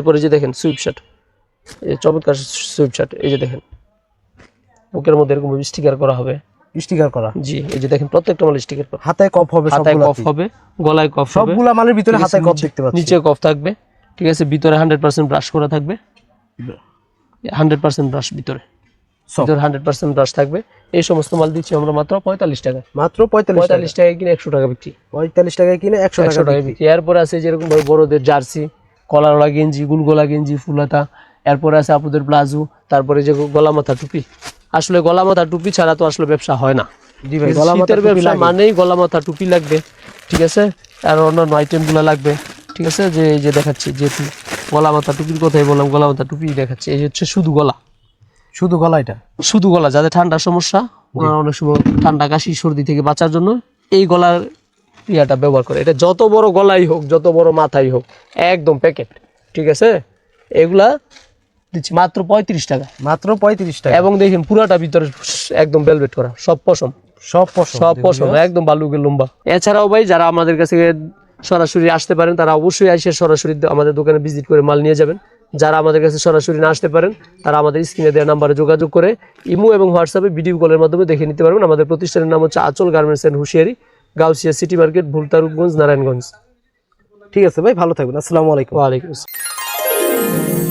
এরপরে যে দেখেন সুইপ শার্ট এই চমৎকার সুইপ শার্ট এই যে দেখেন বুকের মধ্যে এরকম স্টিকার করা হবে। স্টিকার করা। জি এই যে দেখেন প্রত্যেকটা মাল স্টিকার করা। হাতায় কফ হবে হাতায় কফ হবে গলায় কফ হবে। সবগুলা মালের ভিতরে হাতায় কফ দেখতে পাচ্ছি। নিচে কফ থাকবে ঠিক আছে ভিতরে হান্ড্রেড পার্সেন্ট ব্রাশ করা থাকবে। হান্ড্রেড পার্সেন্ট ব্রাশ ভিতরে। ভিতরে হান্ড্রেড পার্সেন্ট ব্রাশ থাকবে। এই সমস্ত মাল দিচ্ছি আমরা মাত্র পঁয়তাল্লিশ টাকা মাত্র পঁয়তাল্লিশ টাকা পঁয়তাল্লিশ টাকায় কিনে একশো টাকা বিক্রি। পঁয়তাল্লিশ টাকায় কিনে একশো একশো টাকা টাকা বিক্রি। এরপরে আছে যেরকম বড়দের জার্সি কলারওয়ালা গেঞ্জি গুলগোলা গেঞ্জি ফুলাতা। এরপরে আছে আপুদের প্লাজো তারপরে যে গলা মাথা টুপি। আসলে গলা মাথা টুপি ছাড়া তো আসলে ব্যবসা হয় না। শীতের ব্যবসা মানেই গলা মাথা টুপি লাগবে ঠিক আছে? আর অন্যান্য আইটেমগুলো লাগবে ঠিক আছে? যে এই যে দেখাচ্ছি যেহেতু গলা মাথা টুপির কথাই বললাম গলা মাথা টুপি দেখাচ্ছি। এই হচ্ছে শুধু গলা। শুধু গলা এটা? শুধু গলা যাদের ঠান্ডার সমস্যা অনেক সময় ঠান্ডা কাশি সর্দি থেকে বাঁচার জন্য এই গলার ইয়াটা ব্যবহার করে। এটা যত বড় গলাই হোক যত বড় মাথাই হোক একদম প্যাকেট ঠিক আছে? এগুলা দিচ্ছি মাত্র পঁয়ত্রিশ টাকা। মাত্র পঁয়ত্রিশ টাকা। এবং দেখেন পুরাটা ভিতরে একদম বেলভেট করা সব পশম। সব পশম। সব পশম একদম বালুকের লম্বা। এছাড়াও ভাই যারা আমাদের কাছে সরাসরি আসতে পারেন তারা অবশ্যই এসে সরাসরি আমাদের দোকানে ভিজিট করে মাল নিয়ে যাবেন। যারা আমাদের কাছে সরাসরি না আসতে পারেন তারা আমাদের স্ক্রিনে দেওয়া নাম্বারে যোগাযোগ করে ইমো এবং হোয়াটসঅ্যাপে ভিডিও কলের মাধ্যমে দেখে নিতে পারবেন। আমাদের প্রতিষ্ঠানের নাম হচ্ছে আচল গার্মেন্টস অ্যান্ড হুঁশিয়ারি। গাউসিয়া সিটি মার্কেট ভুলতারুকগঞ্জ নারায়ণগঞ্জ। ঠিক আছে ভাই ভালো থাকবেন। আসসালামু আলাইকুম। ওয়ালাইকুম আসসালাম।